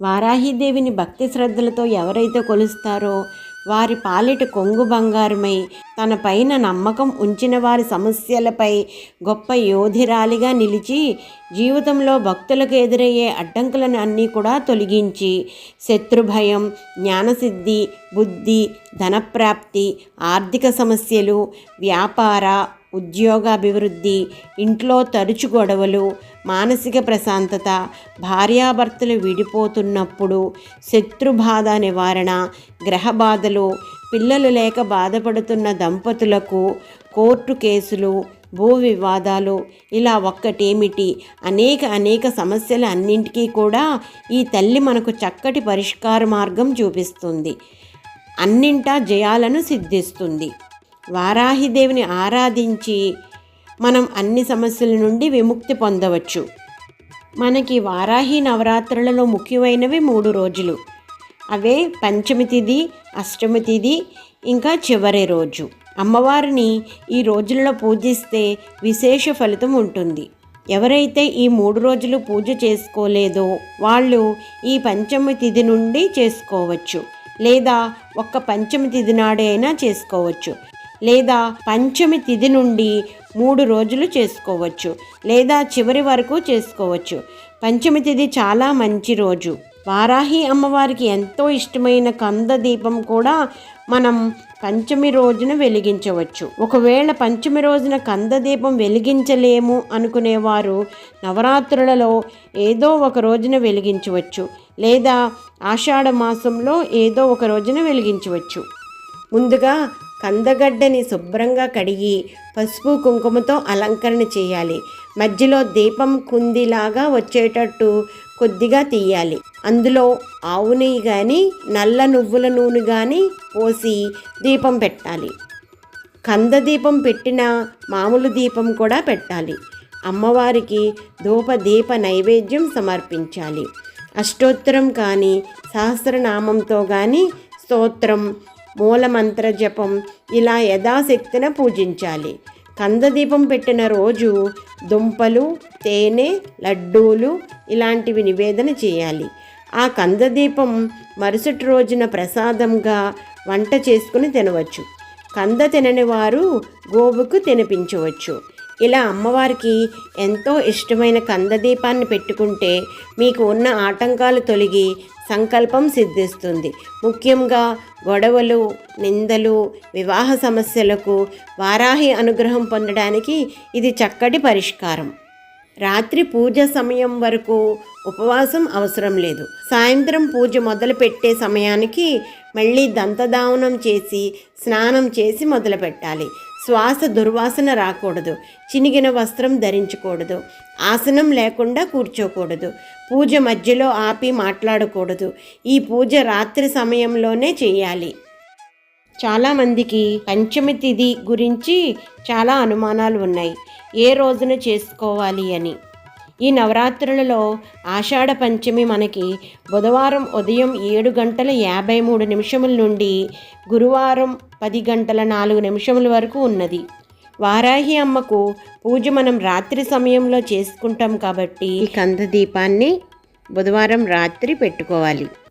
వారాహిదేవిని భక్తి శ్రద్ధలతో ఎవరైతే కొలుస్తారో వారి పాలిట కొంగు బంగారమై తన పైన నమ్మకం ఉంచిన వారి సమస్యలపై గొప్ప యోధిరాలిగా నిలిచి జీవితంలో భక్తులకు ఎదురయ్యే అడ్డంకులను అన్నీ కూడా తొలగించి శత్రుభయం జ్ఞానసిద్ధి బుద్ధి ధనప్రాప్తి ఆర్థిక సమస్యలు వ్యాపార ఉద్యోగాభివృద్ధి ఇంట్లో తరచు గొడవలు మానసిక ప్రశాంతత భార్యాభర్తలు విడిపోతున్నప్పుడు శత్రుబాధ నివారణ గ్రహ బాధలు పిల్లలు లేక బాధపడుతున్న దంపతులకు కోర్టు కేసులు భూ వివాదాలు ఇలా ఒక్కటేమిటి? అనేక అనేక సమస్యలు అన్నింటికీ కూడా ఈ తల్లి మనకు చక్కటి పరిష్కార మార్గం చూపిస్తుంది. అన్నింటా జయాలను సిద్ధిస్తుంది. వారాహిదేవిని ఆరాధించి మనం అన్ని సమస్యల నుండి విముక్తి పొందవచ్చు. మనకి వారాహి నవరాత్రులలో ముఖ్యమైనవి మూడు రోజులు. అవే పంచమి తిథి అష్టమి తిథి ఇంకా చివరి రోజు. అమ్మవారిని ఈ రోజులలో పూజిస్తే విశేష ఫలితం ఉంటుంది. ఎవరైతే ఈ మూడు రోజులు పూజ చేసుకోలేదో వాళ్ళు ఈ పంచమి తిథి నుండి చేసుకోవచ్చు. లేదా ఒక్క పంచమి తిథి నాడే అయినా చేసుకోవచ్చు. లేదా పంచమి తిథి నుండి మూడు రోజులు చేసుకోవచ్చు లేదా చివరి వరకు చేసుకోవచ్చు. పంచమి తిథి చాలా మంచి రోజు. వారాహి అమ్మవారికి ఎంతో ఇష్టమైన కంద దీపం కూడా మనం పంచమి రోజున వెలిగించవచ్చు. ఒకవేళ పంచమి రోజున కంద దీపం వెలిగించలేము అనుకునేవారు నవరాత్రులలో ఏదో ఒక రోజున వెలిగించవచ్చు లేదా ఆషాఢ మాసంలో ఏదో ఒక రోజున వెలిగించవచ్చు. ముందుగా కందగడ్డని శుభ్రంగా కడిగి పసుపు కుంకుమతో అలంకరణ చేయాలి. మధ్యలో దీపం కుందిలాగా వచ్చేటట్టు కొద్దిగా తీయాలి. అందులో ఆవు నెయ్యి కానీ నల్ల నువ్వుల నూనె కానీ పోసి దీపం పెట్టాలి. కంద దీపం పెట్టిన మామూలు దీపం కూడా పెట్టాలి. అమ్మవారికి ధూప దీప నైవేద్యం సమర్పించాలి. అష్టోత్తరం కానీ సహస్రనామంతో కానీ స్తోత్రం మూలమంత్ర జపం ఇలా యథాశక్తిన పూజించాలి. కందదీపం పెట్టిన రోజు దుంపలు తేనె లడ్డూలు ఇలాంటివి నివేదన చేయాలి. ఆ కందదీపం మరుసటి రోజున ప్రసాదంగా వంట చేసుకుని తినవచ్చు. కంద తినని వారు గోవుకు తినిపించవచ్చు. ఇలా అమ్మవారికి ఎంతో ఇష్టమైన కందదీపాన్ని పెట్టుకుంటే మీకు ఉన్న ఆటంకాలు తొలగి సంకల్పం సిద్ధిస్తుంది. ముఖ్యంగా గొడవలు నిందలు వివాహ సమస్యలకు వారాహి అనుగ్రహం పొందడానికి ఇది చక్కటి పరిష్కారం. రాత్రి పూజ సమయం వరకు ఉపవాసం అవసరం లేదు. సాయంత్రం పూజ మొదలు పెట్టే సమయానికి మళ్ళీ దంతదావనం చేసి స్నానం చేసి మొదలు పెట్టాలి శ్వాస దుర్వాసన రాకూడదు. చినిగిన వస్త్రం ధరించకూడదు. ఆసనం లేకుండా కూర్చోకూడదు. పూజ మధ్యలో ఆపి మాట్లాడకూడదు. ఈ పూజ రాత్రి సమయంలోనే చేయాలి. చాలామందికి పంచమి తిథి గురించి చాలా అనుమానాలు ఉన్నాయి. ఏ రోజున చేసుకోవాలి అని. ఈ నవరాత్రులలో ఆషాఢ పంచమి మనకి బుధవారం ఉదయం ఏడు గంటల యాభై మూడు నిమిషముల నుండి గురువారం పది గంటల నాలుగు నిమిషముల వరకు ఉన్నది. వారాహి అమ్మకు పూజ మనం రాత్రి సమయంలో చేసుకుంటాం కాబట్టి ఈ కంద దీపాన్ని బుధవారం రాత్రి పెట్టుకోవాలి.